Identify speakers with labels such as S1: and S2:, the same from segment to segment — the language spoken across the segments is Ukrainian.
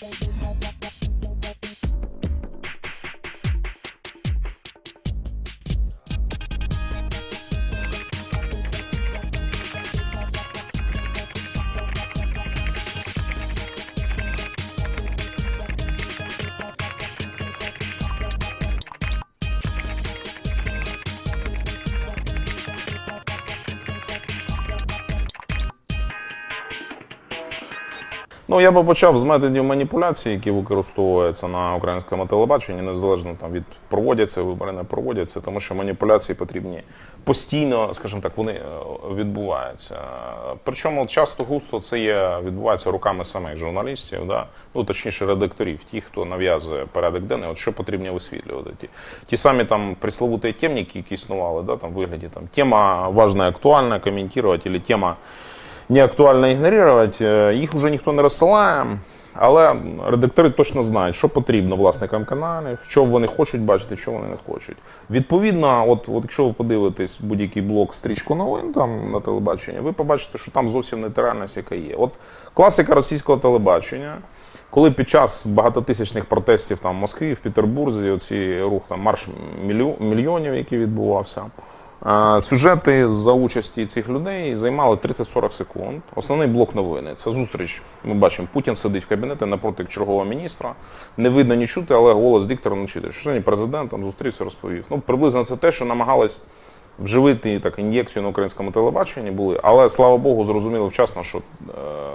S1: Thank you. Ну, я би почав з методів маніпуляції, які використовуються на українському телебаченні, незалежно там від проводяться вибори, не проводяться, тому що маніпуляції потрібні постійно, скажімо так, вони е, відбуваються. Причому часто густо це є відбувається руками самих журналістів, да? ну точніше редакторів, ті, хто нав'язує порядок денний, от що потрібно висвітлювати. Ті, ті самі там пресловуті темники, які існували, да, там в вигляді там тема важна, актуальна, коментувати, або тема не актуально ігнорувати, їх вже ніхто не розсилає. Але редактори точно знають, що потрібно власникам каналів, що вони хочуть бачити, що вони не хочуть. Відповідно, от, от якщо ви подивитесь будь-який блок стрічку новин там на телебаченні, ви побачите, що там зовсім нейтральність, яка є. От класика російського телебачення, коли під час багатотисячних протестів там в Москві, в Петербурзі, оці рух там марш мільйонів, який відбувався. Сюжети за участі цих людей займали 30-40 секунд. Основний блок новини це зустріч. Ми бачимо, Путін сидить в кабінеті напроти чергового міністра. Не видно, ні чути, але голос диктора не чути. Що сьогодні президент там зустрівся, розповів. Ну, приблизно це те, що намагались вживити так ін'єкцію на українському телебаченні були, але слава Богу, зрозуміли вчасно, що е,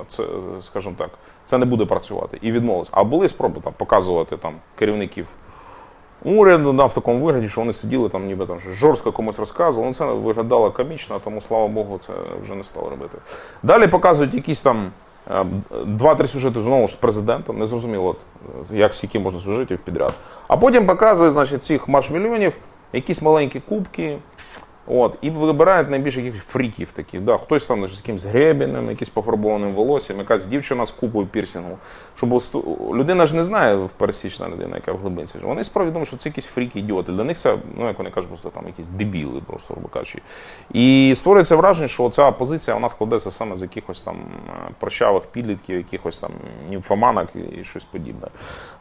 S1: це, скажімо так, це не буде працювати і відмовилися. А були спроби там показувати там керівників уряду да, в такому вигляді, що вони сиділи там, ніби там жорстко комусь розказували. Ну, це виглядало комічно, тому слава Богу, це вже не стало робити. Далі показують якісь там е, два-три сюжети знову ж з президентом. Не зрозуміло, е, як скільки можна сюжетів підряд. А потім показують, значить, цих марш мільйонів, якісь маленькі кубки. От, і вибирають найбільше якихось фріків таких. Да. Хтось там з якимось гребінем, якийсь пофарбованим волоссям, якась дівчина з купою пірсінгу. Щоб людина ж не знає пересічна людина, яка в глибинці. Вони справді думають, що це якісь фріки, ідіоти. Для них це, ну як вони кажуть, просто там якісь дебіли, просто кажучи. І створюється враження, що ця позиція вона складається саме з якихось там е, прощавих підлітків, якихось там німфоманок і щось подібне.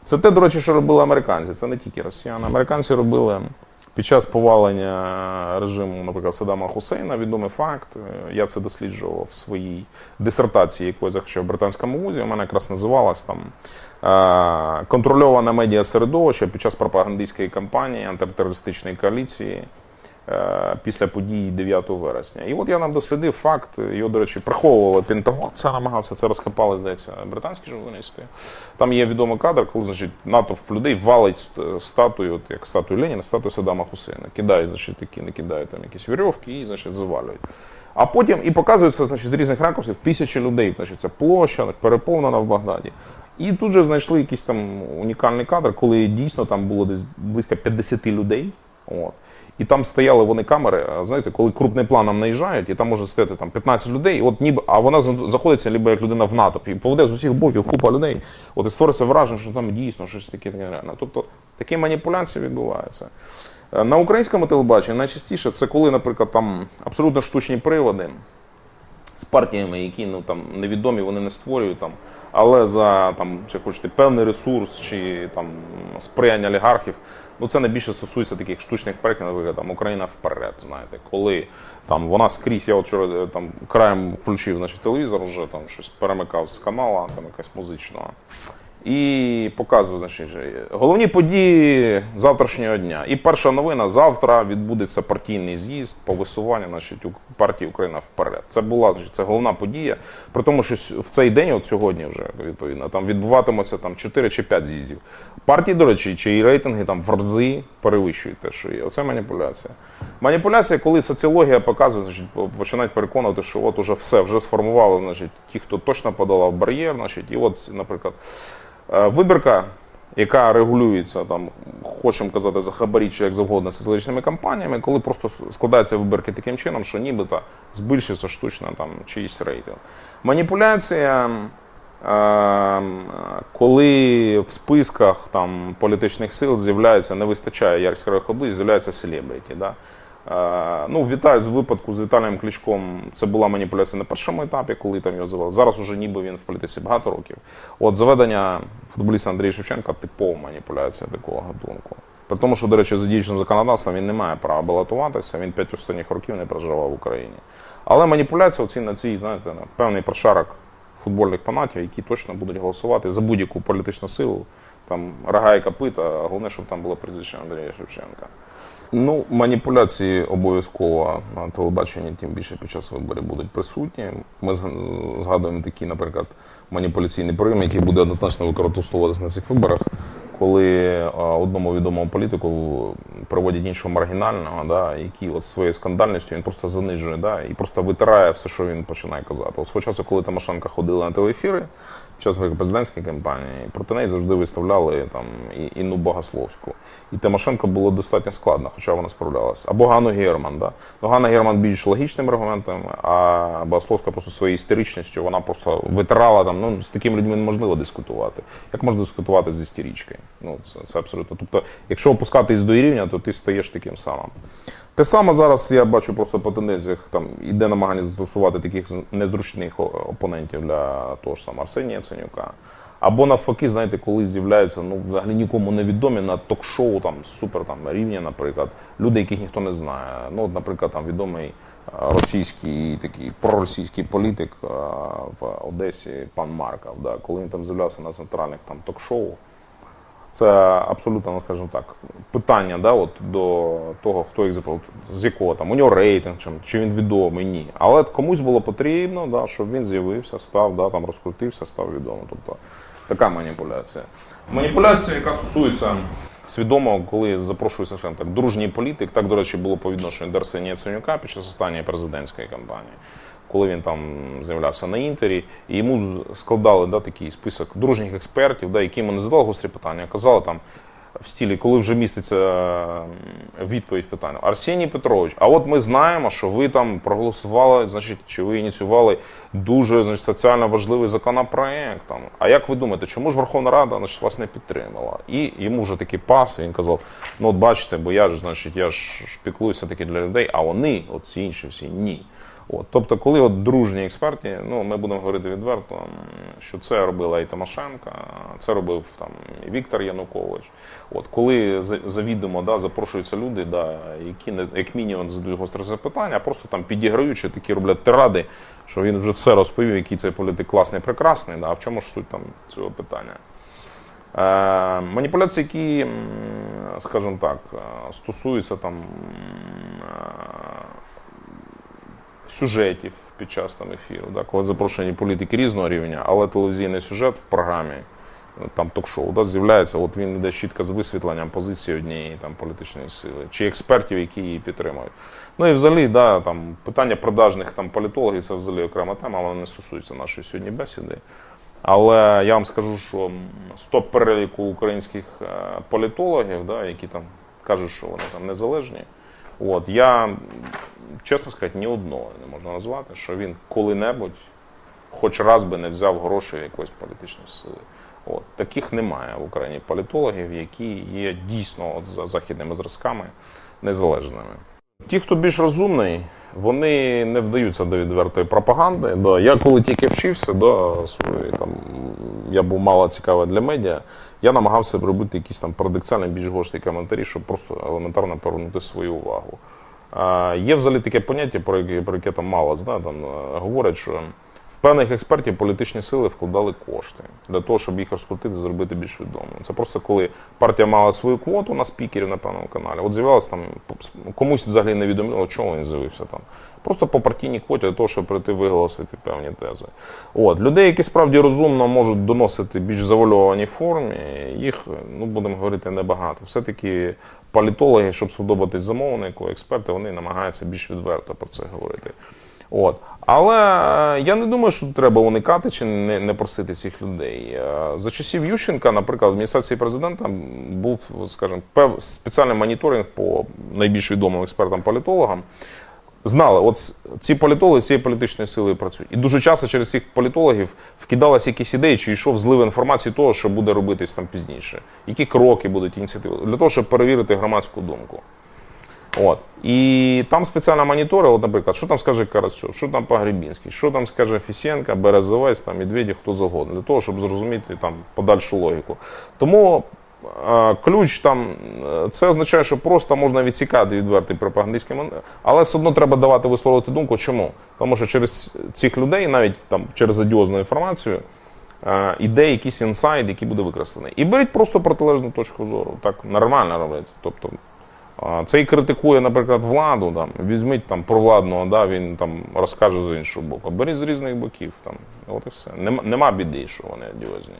S1: Це те, до речі, що робили американці. Це не тільки росіяни. Американці робили. Під час повалення режиму, наприклад, Саддама Хусейна, відомий факт. е, Я це досліджував в своїй дисертації, яку я захищав в британському вузі. У мене якраз називалась там контрольована контрольоване медіа середовища під час пропагандистської кампанії антитерористичної коаліції е, після подій 9 вересня. І от я нам дослідив факт, його, до речі, приховували Пентагон, це намагався, це розкопали, здається, британські журналісти. Там є відомий кадр, коли значить, натовп людей валить статую, от як статую Леніна, статую Саддама Хусейна. Кидають, значить, такі, не кидають там якісь вірьовки і значить, завалюють. А потім і показується значить, з різних ракурсів тисячі людей. Значить, це площа переповнена в Багдаді. І тут же знайшли якийсь там унікальний кадр, коли дійсно там було десь близько 50 людей. От. І там стояли вони камери, знаєте, коли крупним планом наїжджають, і там може стояти там 15 людей, от ніби, а вона за- заходиться ніби як людина в натовп, і поведе з усіх боків купа людей. От і створиться враження, що там дійсно щось таке нереальне. Тобто такі маніпуляції відбуваються. Е, На українському телебаченні найчастіше це коли, наприклад, там абсолютно штучні приводи партіями, які ну там невідомі, вони не створюють там, але за там, чи хочете, певний ресурс чи там сприяння олігархів. Ну це найбільше стосується таких штучних проєктів, наприклад, там Україна вперед. Знаєте, коли там вона скрізь, я вчора е, там краєм включив значить, телевізор, вже там щось перемикав з канала, там якась музичного. І показую, значить, головні події завтрашнього дня. І перша новина: завтра відбудеться партійний з'їзд по висуванню значить, партії Україна вперед. Це була значить, це головна подія. При тому, що в цей день, от сьогодні, вже відповідно, там відбуватиметься там 4 чи 5 з'їздів. Партії, до речі, чиї рейтинги там в рази перевищують те, що є. Оце маніпуляція. Маніпуляція, коли соціологія показує, значить, починають переконувати, що от уже все вже сформували, значить, ті, хто точно подолав бар'єр, значить, і от, наприклад. Е, Вибірка, яка регулюється, там, хочемо казати, за хабарі чи як завгодно соціологічними кампаніями, коли просто складаються вибірки таким чином, що нібито збільшується штучно там, чиїсь рейтинг. Маніпуляція, е, коли в списках там, політичних сил з'являється, не вистачає яскравих облич, з'являється селебриті. Да? Е, Ну, вітаю з випадку з Віталієм Кличком. Це була маніпуляція на першому етапі, коли там його завели. Зараз уже ніби він в політиці багато років. От заведення футболіста Андрія Шевченка типова маніпуляція такого гатунку. При тому, що, до речі, за діючим законодавством він не має права балотуватися, він п'ять останніх років не проживав в Україні. Але маніпуляція оці на цій, знаєте, на певний прошарок футбольних фанатів, які точно будуть голосувати за будь-яку політичну силу, там рога і копита, а головне, щоб там було прізвище Андрія Шевченка. Ну, маніпуляції обов'язково на телебаченні, тим більше під час виборів будуть присутні. Ми згадуємо такі, наприклад, маніпуляційний прийом, який буде однозначно використовуватися на цих виборах, коли одному відомому політику приводять іншого маргінального, да, який от своєю скандальністю він просто занижує да, і просто витирає все, що він починає казати. От свого часу, коли Тимошенко ходила на телеефіри під час президентської кампанії, проти неї завжди виставляли там і- Інну Богословську. І Тимошенко було достатньо складно, хоча вона справлялася. Або Ганну Герман. Да? Ну, Ганна Герман більш логічним аргументом, а Богословська просто своєю істеричністю, вона просто витирала там. Ну, з такими людьми неможливо дискутувати. Як можна дискутувати з істеричкою? Ну, це, це абсолютно. Тобто, якщо опускатись до рівня, то ти стаєш таким самим. Те саме зараз я бачу просто по тенденціях, там іде намагання застосувати таких незручних опонентів для того ж самого Арсенія Яценюка. Або навпаки, знаєте, коли з'являються ну взагалі нікому невідомі на ток-шоу там супер там рівня, наприклад, люди, яких ніхто не знає. Ну, от, наприклад, там відомий е, російський такий проросійський політик е, в Одесі, пан Марков, да, коли він там з'являвся на центральних там ток-шоу. Це абсолютно, ну скажімо так, питання да, от, до того, хто їх запав, з якого там у нього рейтинг, чи, він відомий, ні. Але комусь було потрібно, да, щоб він з'явився, став, да, там, розкрутився, став відомим. Тобто така маніпуляція. Маніпуляція, яка стосується свідомо, коли запрошується скажімо так, дружній політик, так, до речі, було по відношенню до Арсенія Яценюка під час останньої президентської кампанії. Коли він там з'являвся на інтері, і йому складали да, такий список дружніх експертів, да, які йому не задали гострі питання, казали там в стілі, коли вже міститься відповідь питання. Арсеній Петрович, а от ми знаємо, що ви там проголосували, значить, чи ви ініціювали дуже значить, соціально важливий законопроект. Там. А як ви думаєте, чому ж Верховна Рада значить, вас не підтримала? І йому вже такий пас, він казав: ну от бачите, бо я ж, значить, я ж піклуюся таки для людей, а вони, от ці інші всі, ні. От, тобто, коли от дружні експерти, ну ми будемо говорити відверто, що це робила і Тимошенко, це робив там і Віктор Янукович. От коли завідомо да, запрошуються люди, да, які як мінімум задають гостре запитання, а просто там підіграючи, такі роблять тиради, що він вже все розповів, який цей політик класний, прекрасний. Да, а в чому ж суть там цього питання? Е, маніпуляції, які, скажімо так, е, стосуються там е, сюжетів під час там ефіру, да, коли запрошені політики різного рівня, але телевізійний сюжет в програмі, е, там ток-шоу, да, з'являється, от він йде чітко з висвітленням позиції однієї там політичної сили, чи експертів, які її підтримують. Ну і взагалі, да, там питання продажних там політологів це взагалі окрема тема, але не стосується нашої сьогодні бесіди. Але я вам скажу, що м, з топ переліку українських е, політологів, да, які там кажуть, що вони там незалежні. От я чесно сказати, ні одного не можна назвати, що він коли-небудь, хоч раз би не взяв гроші якоїсь політичної сили. От таких немає в Україні політологів, які є дійсно от за західними зразками незалежними. Ті, хто більш розумний, вони не вдаються до відвертої пропаганди. Да. Я коли тільки вчився, да, свої, там, я був мало цікавий для медіа, я намагався робити якісь там парадоксальні більш гострі коментарі, щоб просто елементарно повернути свою увагу. Є взагалі таке поняття, про яке, про яке там мало знає, там, е, говорять, що в певних експертів політичні сили вкладали кошти для того, щоб їх розкрутити, зробити більш відомими. Це просто коли партія мала свою квоту на спікерів на певному каналі. От з'явилось там комусь взагалі не відоміло, чого він з'явився там. Просто по партійній квоті для того, щоб прийти виголосити певні тези. От людей, які справді розумно можуть доносити більш завольованій формі, їх ну будемо говорити небагато. Все-таки політологи, щоб сподобатись замовнику, експерти, вони намагаються більш відверто про це говорити. От. Але е, я не думаю, що треба уникати чи не, не просити цих людей. Е, За часів Ющенка, наприклад, в адміністрації президента був, скажімо, пев, спеціальний моніторинг по найбільш відомим експертам-політологам. Знали, от ці політологи цієї політичної сили працюють. І дуже часто через цих політологів вкидалися якісь ідеї, чи йшов злив інформації того, що буде робитись там пізніше, які кроки будуть ініціативи, для того, щоб перевірити громадську думку. От. І там спеціально моніторили, от, наприклад, що там скаже Карасьов, що там Погребінський, що там скаже Фісенка, Березовець, там, Медведєв, хто завгодно, для того, щоб зрозуміти там, подальшу логіку. Тому е, ключ там, е, це означає, що просто можна відсікати відвертий пропагандистський момент, але все одно треба давати висловити думку. Чому? Тому що через цих людей, навіть там, через адіозну інформацію, е, іде якийсь інсайд, який буде використаний. І беріть просто протилежну точку зору. Так нормально робити. Тобто, Це і критикує, наприклад, владу. Там, візьміть там провладного, да, він там розкаже з іншого боку. Беріть з різних боків. Там, от і все. Нема, нема біди, що вони одіозні.